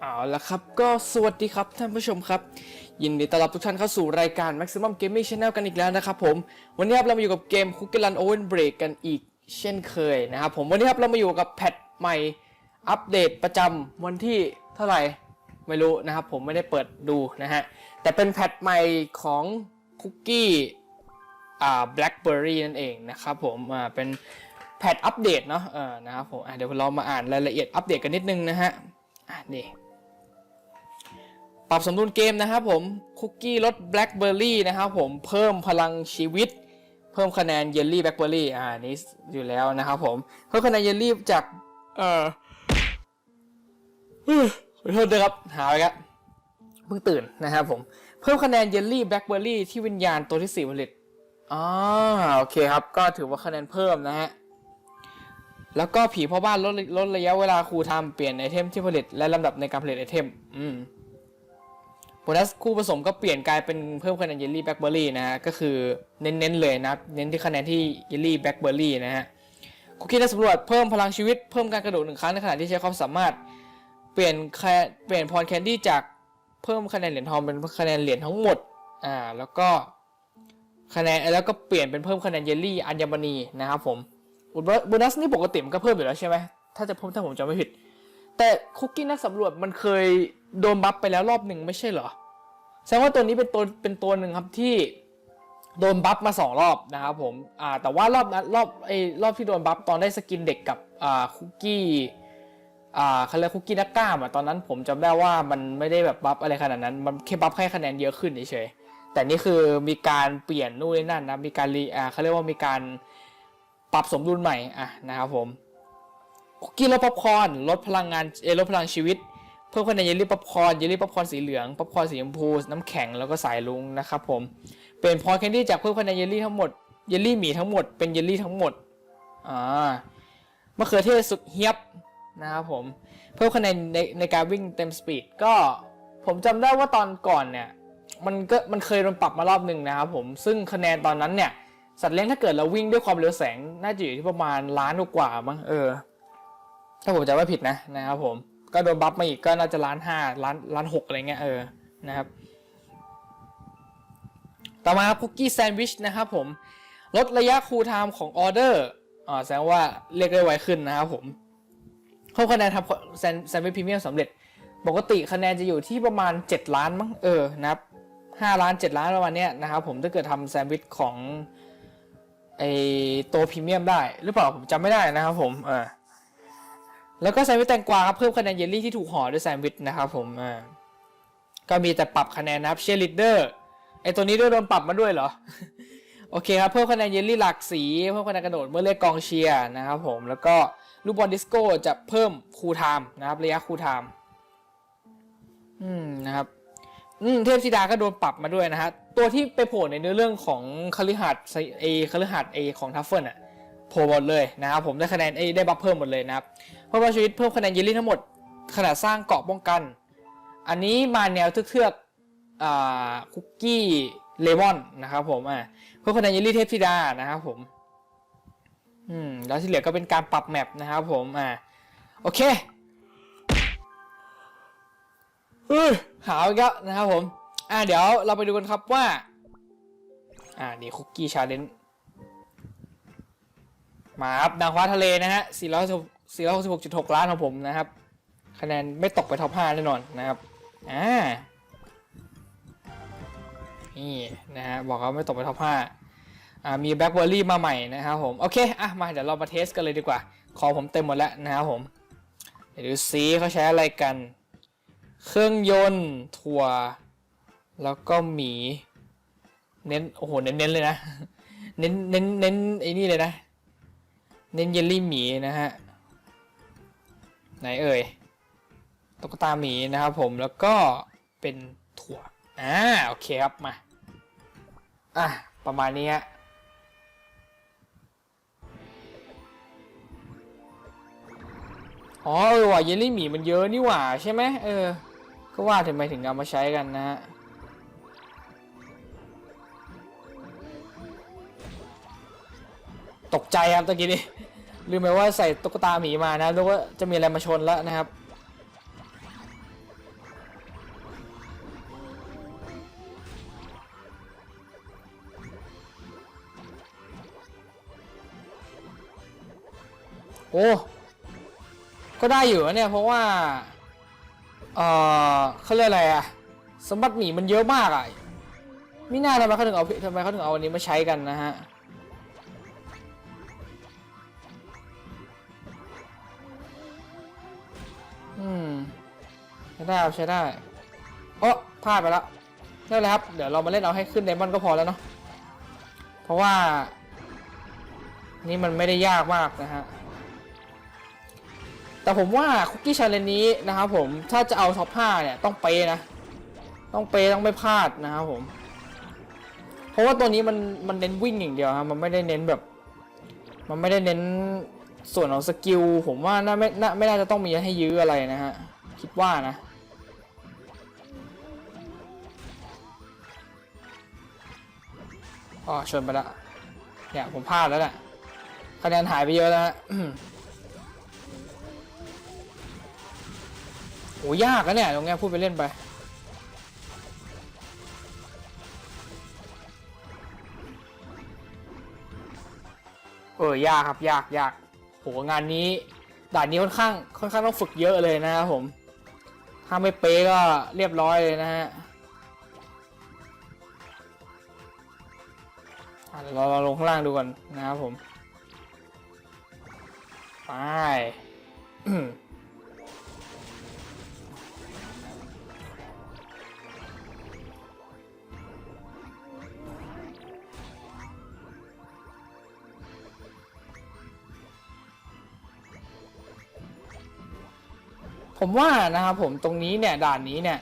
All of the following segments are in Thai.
เอาละครับก็สวัสดีครับท่านผู้ชมครับ ยินดีต้อนรับทุกท่านเข้าสู่รายการ Maximum Gaming Channel กันอีกแล้วนะครับผม วันนี้ครับเรามาอยู่กับเกม Cookie Run Oven Break กันอีกเช่นเคยนะครับผมวันนี้ครับเรามาอยู่กับแพทใหม่อัปเดตประจำวันที่เท่าไหร่ไม่รู้นะครับผมไม่ได้เปิดดูนะฮะ แต่เป็นแพทใหม่ของคุกกี้อ่า Blackberry นั่นเองนะครับผมอ่าเป็นแพทอัปเดตเนาะเออนะครับผมเดี๋ยวเรามาอ่านรายละเอียดอัปเดตกันนิดนึงนะฮะอะนี่ ปรับสมดุลเกมนะครับผมคุกกี้รสแบล็คเบอร์รี่นะครับผมเพิ่มพลังชีวิต เพิ่มคะแนนเยลลี่แบล็คเบอร์รี่อ่านี้อยู่แล้วนะครับผมเพิ่มคะแนนเยลลี่จากเอ่อขอโทษด้วยครับหาไปครับเพิ่งตื่นนะครับผมเพิ่มคะแนนเยลลี่แบล็คเบอร์รี่ที่วิญญาณตัวที่สี่ผลิตอ่าโอเคครับ ก็ถือว่าคะแนนเพิ่มนะฮะแล้วก็ผีพ่อบ้านลดลดระยะเวลาครูทำเปลี่ยนไอเทมที่ผลิตและลำดับในการผลิตไอเทม อืม โบนัสคู่ผสมก็เปลี่ยนกลายเป็นเพิ่มคะแนนเยลลี่แบล็คเบอร์รี่นะฮะ ก็คือเน้นๆเลยนะเน้นที่คะแนนที่เยลลี่แบล็คเบอร์รี่นะฮะ คุกกี้นักสำรวจเพิ่มพลังชีวิตเพิ่มการกระโดดหนึ่งครั้งในขณะที่ใช้ความสามารถเปลี่ยนแคเปลี่ยนพรแคนดี้จากเพิ่มคะแนนเหรียญทองเป็นคะแนนเหรียญทั้งหมดอ่าแล้วก็คะแนนแล้วก็เปลี่ยนเป็นเพิ่มคะแนนเยลลี่อัญมณีนะครับผมโบนัสนี่ปกติมันก็เพิ่มอยู่แล้วใช่ไหมถ้าจะผมถ้าผมจำไม่ผิดแต่คุกกี้นักสำรวจมันเคย โดนบัฟไปแล้วรอบหนึ่งไม่ใช่เหรอ แสดงว่าตัวนี้เป็นตัวเป็นตัวหนึ่งครับที่โดนบัฟมาสองรอบนะครับผมอ่าแต่ว่ารอบนั้นรอบไอ้รอบที่โดนบัฟตอนได้สกินเด็กกับอ่าคุกกี้อ่าเขาเรียกคุกกี้นักกล้ามอะตอนนั้นผมจำได้ว่ามันไม่ได้แบบบัฟอะไรขนาดนั้น มันแค่บัฟให้คะแนนเยอะขึ้นเฉยๆแต่นี่คือมีการเปลี่ยนนู่นนี่นั่นนะมีการรีอ่าเขาเรียกว่ามีการปรับสมดุลใหม่อะนะครับผมคุกกี้ลดป๊อปคอร์นลดพลังงานเอลดพลังชีวิต เพิ่มคะแนนเยลลี่ป๊อปคอร์นเยลลี่ป๊อปคอร์นสีเหลืองป๊อปคอร์นสีชมพูน้ำแข็งแล้วก็สายลุงนะครับผมเป็นพอร์แคนดี้จากเพิ่มคะแนนเยลลี่ทั้งหมดเยลลี่หมีทั้งหมดเป็นเยลลี่ทั้งหมดอ่ามะเขือเทศสุดเฮียบนะครับผมเพิ่มคะแนนในในการวิ่งเต็มสปีดก็ผมจำได้ว่าตอนก่อนเนี่ยมันก็มันเคยโดนปรับมารอบหนึ่งนะครับผมซึ่งคะแนนตอนนั้นเนี่ยสัตว์เลี้ยงถ้าเกิดเราวิ่งด้วยความเร็วแสงน่าจะอยู่ที่ประมาณล้านกว่ามั้งเออถ้าผมจำไม่ผิดนะนะครับผม ก็โดนบัฟมาอีกก็น่าจะล้านห้าล้านล้านหกอะไรเงี้ยเออนะครับ ต่อมาคุกกี้แซนด์วิชนะครับผมลดระยะคูลไทม์ของออเดอร์อ่าแสดงว่าเรียกได้ไวขึ้นนะครับผมเพิ่มคะแนนทำแซนแซนด์วิชพรีเมียมสำเร็จ ปกติคะแนนจะอยู่ที่ประมาณ 7 ล้านมั้งเออนะครับ5ล้าน7ล้านประมาณเนี้ยนะครับผมถ้าเกิดทำแซนด์วิชของไอตัวพรีเมียมได้ หรือเปล่าผมจำไม่ได้นะครับผมเออ แล้วก็แซนด์วิชแตงกวาครับเพิ่มคะแนนเยลลี่ที่ถูกห่อด้วยแซนด์วิชนะครับผมอ่าก็มีแต่ปรับคะแนนนะครับเชียร์ลีดเดอร์ไอตัวนี้ด้วยโดนปรับมาด้วยเหรอโอเคครับเพิ่มคะแนนเยลลี่หลากสีเพิ่มคะแนนกระโดดเมื่อเรียกกองเชียร์นะครับผมแล้วก็ลูกบอลดิสโก้จะเพิ่มคูลไทม์นะครับระยะคูลไทม์อืมนะครับอืมเทพธิดาก็โดนปรับมาด้วยนะฮะตัวที่ไปโผล่ในเนื้อเรื่องของคฤหัสถ์ไอคฤหัสถ์ไอของทัฟเฟิลอะ โผล่หมดเลยนะครับผมได้คะแนนไอได้บัฟเพิ่มหมดเลยนะครับเพิ่มพลังชีวิตเพิ่มคะแนนเยลลี่ทั้งหมดขนาดสร้างเกาะป้องกัน อันนี้มาแนวเทือกๆอ่าคุกกี้เลมอนนะครับผมอ่าเพิ่มคะแนนเยลลี่เทพธิดานะครับผมอืมแล้วที่เหลือก็เป็นการปรับแมปนะครับผมอ่าโอเคอ้ยหาวอีกแล้วนะครับผม อ่าเดี๋ยวเราไปดูกันครับว่า อ่านี่คุกกี้ชาเลนจ์ มาครับนางฟ้าทะเลนะฮะ400 466.6 ล้านของผมนะครับ คะแนนไม่ตกไปท็อป5แน่นอนนะครับอ่านี่นะฮะบอกว่าไม่ตกไปท็อป5อ่ามีแบ็กเบอร์รี่มาใหม่นะครับผม โอเคอะมาเดี๋ยวเรามาเทสกันเลยดีกว่าของผมเต็มหมดแล้วนะครับผม เดี๋ยวดูซีเขาใช้อะไรกัน เครื่องยนต์ถั่ว แล้วก็หมี เน้น โอ้โห เน้นๆเลยนะ เน้นเน้นเน้นไอ้นี่เลยนะ เน้นเยลลี่หมีนะฮะ ไหนเอ่ยตุ๊กตาหมีนะครับผมแล้วก็เป็นถั่วอ่าโอเคครับมาอะประมาณนี้ฮะอ๋อเออว่ะเยลลี่หมีมันเยอะนี่หว่าใช่ไหมเออ ก็ว่าทำไมถึงเอามาใช้กันนะฮะ ตกใจครับตะกี้นี้ลืมไปว่าใส่ตุ๊กตาหมีมานะแล้วว่าจะมีอะไรมาชนแล้วนะครับ โอ้ก็ได้อยู่เนี่ย เพราะว่า เออเขาเรียกอะไรอะสมบัติหมีมันเยอะมากอะไม่น่าทำไมเขาถึงเอาทำไมเขาถึงเอาอันนี้มาใช้กันนะฮะ อืมใช้ได้ครับใช้ได้โอ้พลาดไปแล้วไม่เป็นไรครับ เดี๋ยวเรามาเล่นเอาให้ขึ้นไดมอนด์ก็พอแล้วเนาะเพราะว่า นี่มันไม่ได้ยากมากนะฮะแต่ผมว่าคุกกี้ชาเลนนี้นะครับผมถ้าจะเอาท็อป5เนี่ยต้องเปย์นะต้องเปย์ต้องไม่พลาดนะครับผม เพราะว่าตัวนี้มันมันเน้นวิ่งอย่างเดียวครับมันไม่ได้เน้นแบบ มันไม่ได้เน้น ส่วนของสกิลผมว่าน่าไม่น่าไม่น่าจะต้องมีให้ยื้ออะไรนะฮะ คิดว่านะ อ๋อชนไปละ เนี่ย ผมพลาดแล้วแหละคะแนนหายไปเยอะแล้วฮะโหยากนะเนี่ยตรงเนี้ยพูดไปเล่นไป เออ ยากครับ ยากยาก งานนี้ด่านนี้ค่อนข้างค่อนข้างต้องฝึกเยอะเลยนะครับผม ถ้าไม่เป๊ะก็เรียบร้อยเลยนะฮะเดี๋ยวเราเราลงข้างล่างดูก่อนนะครับผม ไป ผมว่านะครับผมตรงนี้เนี่ยด่านนี้เนี่ย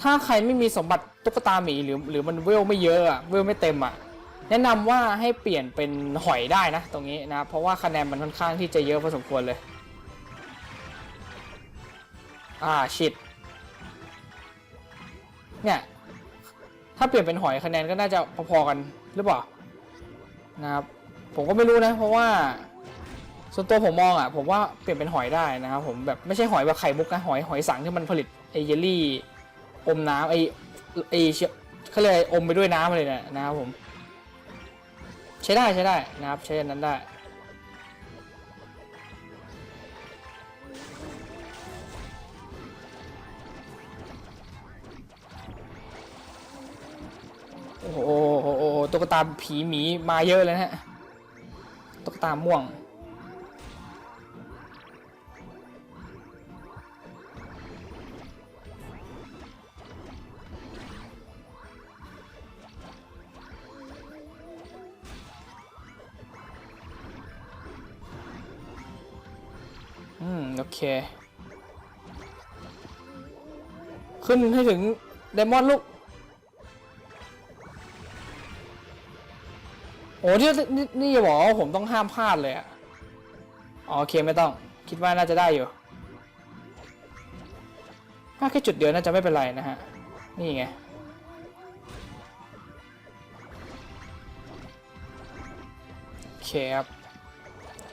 ถ้าใครไม่มีสมบัติตุ๊กตาหมีหรือหรือมันเวลไม่เยอะอะเวลไม่เต็มอะแนะนำว่าให้เปลี่ยนเป็นหอยได้นะ ตรงนี้นะเพราะว่าคะแนนมันค่อนข้างที่จะเยอะพอสมควรเลย อ่าชิดเนี่ยถ้าเปลี่ยนเป็นหอยคะแนนก็น่าจะพอๆกันหรือเปล่านะครับผมก็ไม่รู้นะ เพราะว่า ส่วนตัวผมมองอะผมว่าเปลี่ยนเป็นหอยได้นะครับผมแบบไม่ใช่หอยแบบไข่มุกนะหอยหอยสังที่มันผลิตไอเยลลี่อมน้ำไอไอเชเขาเรียอมไปด้วยน้ำเลยเนี่ยนะครับผม ใช้ได้ใช้ได้นะครับใช้อันนั้นได้โอ้โหโอ้โหโอ้โหตุ๊กตาผีหมีมาเยอะเลยนะฮะตุ๊กตาม่วง เค ขึ้นให้ถึงไดมอนด์ลูก โอ้ที่นี่นี่อย่าบอกว่าผมต้องห้ามพลาดเลยอะอ๋อโอเคไม่ต้อง คิดว่าน่าจะได้อยู่ถ้าแค่จุดเดียวน่าจะไม่เป็นไรนะฮะ นี่ไงโอเคครับ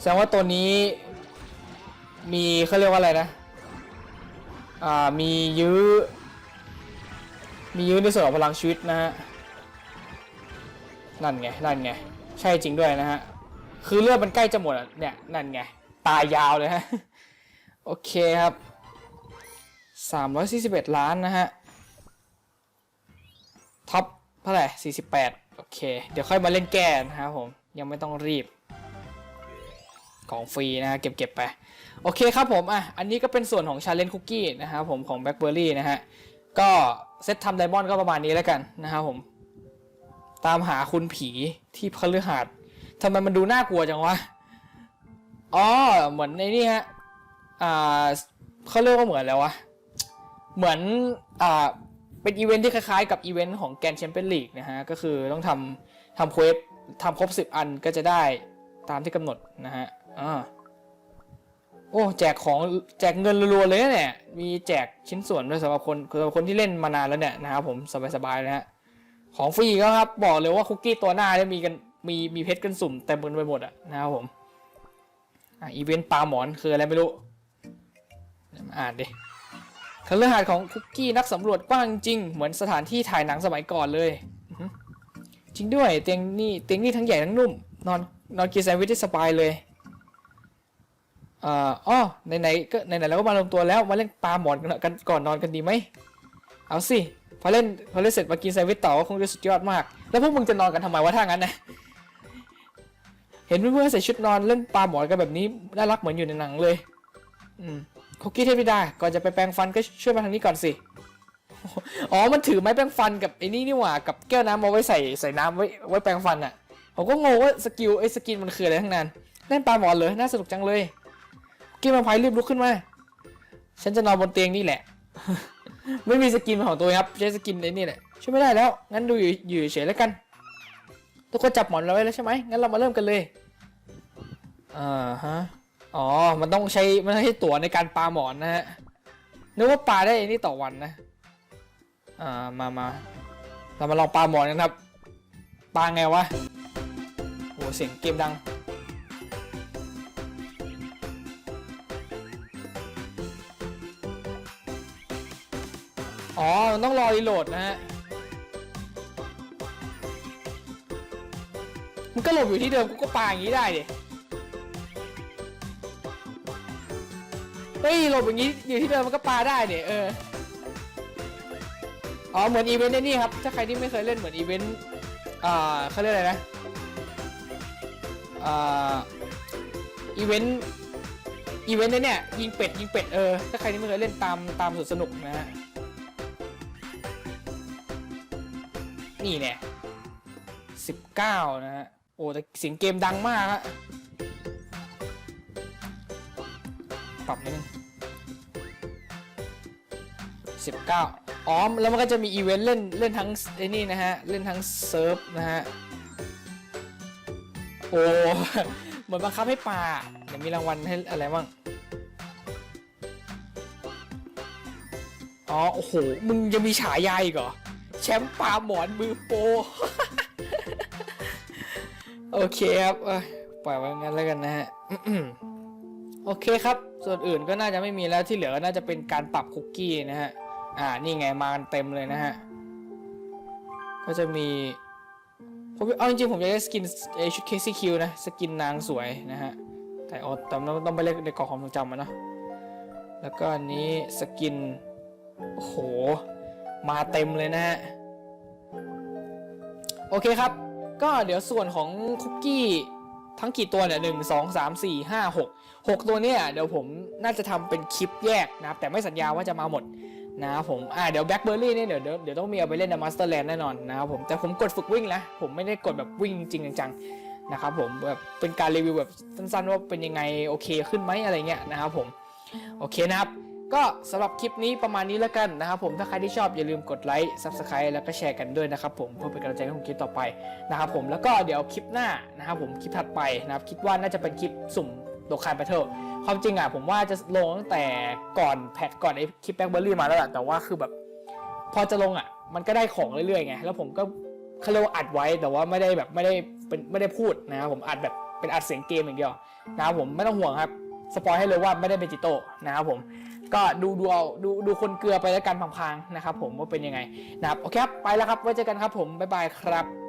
แสดงว่าตัวนี้ มีเขาเรียกว่าอะไรนะ อ่า มียื้อ มียื้อในส่วนของพลังชีวิตนะฮะ นั่นไง นั่นไง ใช่จริงด้วยนะฮะ คือเลือดมันใกล้จะหมดเนี่ย นั่นไง ตายยาวเลยฮะ โอเคครับ 341 ล้านนะฮะ ท็อปเท่าไหร่ 48 โอเค เดี๋ยวค่อยมาเล่นแก้นะครับผม ยังไม่ต้องรีบ ของฟรีนะฮะเก็บเก็บไป โอเคครับผมอะอันนี้ก็เป็นส่วนของชาเลนจ์คุกกี้นะครับผมของ Blackberry นะฮะก็เซตทำไดมอนด์ก็ประมาณนี้แล้วกันนะครับผม ตามหาคุณผีที่พฤหัสทำไมมันดูน่ากลัวจังวะอ๋อเหมือนในนี่ฮะอ่าเขาเรียกว่าเหมือนแล้ววะเหมือนอ่าเป็นอีเวนท์ที่คล้ายๆกับอีเวนต์ของแกนแชมเปี้ยนลีกนะฮะก็คือต้องทำทำเควสทำครบ 10 อันก็จะได้ตามที่กำหนดนะฮะ อ่าโอ้แจกของแจกเงินรัวๆเลยเนี่ย มีแจกชิ้นส่วนด้วยสำหรับคนสำหรับคนที่เล่นมานานแล้วเนี่ยนะครับผมสบายๆเลยฮะของฟรีก็ครับบอกเลยว่าคุกกี้ตัวหน้าเนี่ยมีกันมีมีเพชรกันสุ่มเต็มกันไปหมดอะนะครับผมอะอีเวนต์ปลาหมอนคืออะไรไม่รู้มาอ่านดิคฤหาสน์ของคุกกี้นักสำรวจกว้างจริง เหมือนสถานที่ถ่ายหนังสมัยก่อนเลย จริงด้วยเตียงนี่เตียงนี่ทั้งใหญ่ทั้งนุ่ม นอนนอนกินแซนด์วิชได้สบายเลย อ๋อไหนๆก็ไหนๆเราก็มารวมตัวแล้วมาเล่นปลาหมอนกันกันก่อนนอนกันดีไหมเอาสิพอเล่นพอเล่นเสร็จมากินแซนด์วิชต่อก็คงจะสุดยอดมาก แล้วพวกมึงจะนอนกันทำไมวะถ้างั้นนะเห็นเพื่อนๆใส่ชุดนอนเล่นปลาหมอนกันแบบนี้น่ารักเหมือนอยู่ในหนังเลย อืมคุกกี้เทพธิดาก่อนจะไปแปรงฟันก็ช่วยมาทางนี้ก่อนสิอ๋อ มันถือไม้แปรงฟันกับไอ้นี่นี่หว่า กับแก้วน้ำมาไว้ใส่ใส่น้ำไว้ไว้แปรงฟันอะ ผมก็งงว่าสกิลไอ้สกินมันคืออะไรทั้งนั้นเล่นปลาหมอนเลยน่าสนุกจังเลย กินมาพายรีบลุกขึ้นมา ฉันจะนอนบนเตียงนี่แหละ ไม่มีสกินของตัวเองครับใช้สกินไอ้นี่แหละช่วยไม่ได้แล้ว งั้นดูอยู่อยู่เฉยแล้วกัน ทุกคนจับหมอนเราไว้แล้วใช่ไหมงั้นเรามาเริ่มกันเลยอ่าฮะอ๋อ มันต้องใช้มันต้องใช้ตั๋วในการปาหมอนนะฮะนึกว่าปาได้ไอ้นี่ต่อวันนะอ่ามามาเรามาลองปาหมอนกันครับปาไงวะโหเสียงเกมดัง มันต้องรอรีโหลดนะฮะ มันก็หลบอยู่ที่เดิมกูก็ปาอย่างนี้ได้ดิ เฮ้ยหลบอย่างนี้อยู่ที่เดิมมันก็ปาได้เนี่ยเออ อ๋อเหมือนอีเวนต์ในนี่ครับ ถ้าใครที่ไม่เคยเล่นเหมือนอีเวนต์อ่าเขาเรียกอะไรนะ อ่า อีเวนต์อีเวนต์ในเนี่ยยิงเป็ดยิงเป็ดเออถ้าใครที่ไม่เคยเล่นตามตามสุดสนุกนะฮะ นี่เนี่ยสิบเก้านะฮะ โอ้แต่เสียงเกมดังมากฮะปรับนิดนึงสิบเก้าอ๋อแล้วมันก็จะมีอีเวนต์เล่นเล่นทั้งไอ้นี่นะฮะ เล่นทั้งเซิร์ฟนะฮะ โอ้เหมือนบังคับให้ปลาเดี๋ยวมีรางวัลให้อะไรบ้างอ๋อ โอ้โห มึงยังมีฉายาอีกเหรอ แชมป์ปลาหมอนมือโป โอเคครับปล่อยไว้งั้นแล้วกันนะฮะโอเคครับ ส่วนอื่นก็น่าจะไม่มีแล้วที่เหลือก็น่าจะเป็นการปรับคุกกี้นะฮะ อ่า นี่ไงมากันเต็มเลยนะฮะ ก็จะมี ผมเอาจริงๆผมอยากได้สกินไอชุดเคซี่คิวนะ สกินนางสวยนะฮะ แต่อ๋อตต้องต้องไปเล่นในกล่องความทรงจำมันเนอะแล้วก็อันนี้สกิน โอ้โห มาเต็มเลยนะฮะ โอเคครับ ก็เดี๋ยวส่วนของคุกกี้ทั้งกี่ตัวเนี่ยหนึ่งสองสามสี่ห้าหกหกตัวเนี่ยเดี๋ยวผมน่าจะทำเป็นคลิปแยกนะครับ แต่ไม่สัญญาว่าจะมาหมดนะครับผมอ่าเดี๋ยวแบ็คเบอร์รี่เนี่ยเดี๋ยวเดี๋ยวต้องมีเอาไปเล่นในมาสเตอร์แลนด์แน่นอนนะครับผมแต่ผมกดฝึกวิ่งนะผมไม่ได้กดแบบวิ่งจริงจังๆนะครับผมแบบเป็นการรีวิวแบบสั้นๆว่าเป็นยังไงโอเคขึ้นไหมอะไรเงี้ยนะครับผมโอเคนะครับ ก็สำหรับคลิปนี้ประมาณนี้แล้วกันนะครับผมถ้าใครที่ชอบอย่าลืมกดไลค์ Subscribe แล้วก็แชร์กันด้วยนะครับผมเพื่อเป็นกำลังใจให้ผมคลิปต่อไปนะครับผมแล้วก็เดี๋ยวคลิปหน้านะครับผมคลิปถัดไปนะครับคิดว่าน่าจะเป็นคลิปสุ่มโดคายแบทเทิลความจริงอะผมว่าจะลงตั้งแต่ก่อนแพทก่อนไอ้คลิปแบ็คเบอร์รี่มาแล้วแหละแต่ว่าคือแบบ พอจะลงอะ มันก็ได้ของเรื่อยๆไงแล้วผมก็เขาเรียกว่าอัดไว้แต่ว่าไม่ได้แบบไม่ได้เป็นไม่ได้พูดนะครับผมอัดแบบเป็นอัดเสียงเกมอย่างเดียวนะครับผมไม่ต้องห่วงครับสปอยให้เลยว่าไม่ได้เป็นจิโตนะครับผม ก็ดูดูเอาดูดูคนเกลือไปแล้วกันพังๆนะครับผมว่าเป็นยังไงนะครับโอเคครับไปแล้วครับไว้เจอกันครับผมบ๊ายบายครับ